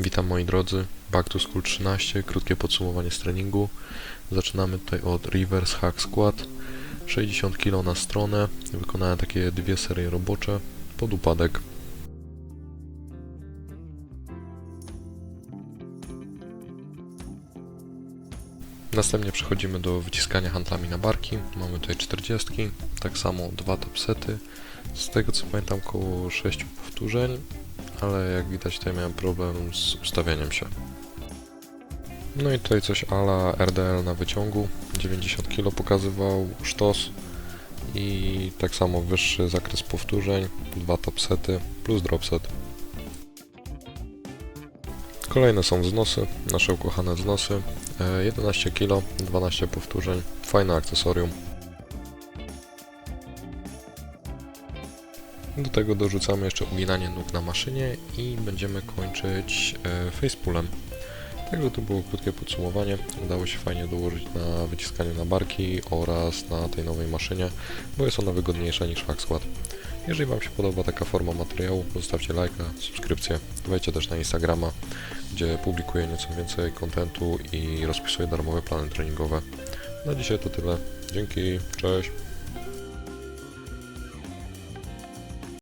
Witam moi drodzy, Back to School 13, krótkie podsumowanie z treningu. Zaczynamy tutaj od Reverse Hack Squat, 60 kg na stronę, wykonałem takie dwie serie robocze pod upadek. Następnie przechodzimy do wyciskania handlami na barki. Mamy tutaj 40, tak samo dwa top sety. Z tego co pamiętam około 6 powtórzeń, ale jak widać tutaj miałem problem z ustawieniem się. No i tutaj coś ala RDL na wyciągu, 90 kg pokazywał sztos i tak samo wyższy zakres powtórzeń, dwa top sety plus drop set. Kolejne są wznosy, nasze ukochane wznosy, e, 11 kg, 12 powtórzeń, fajne akcesorium. Do tego dorzucamy jeszcze uginanie nóg na maszynie i będziemy kończyć e, facepullem. Także to było krótkie podsumowanie. Udało się fajnie dołożyć na wyciskaniu na barki oraz na tej nowej maszynie, bo jest ona wygodniejsza niż hack squat. Jeżeli Wam się podoba taka forma materiału, zostawcie lajka, subskrypcję. Wejdźcie też na Instagrama, gdzie publikuję nieco więcej kontentu i rozpisuję darmowe plany treningowe. Na dzisiaj to tyle. Dzięki, cześć.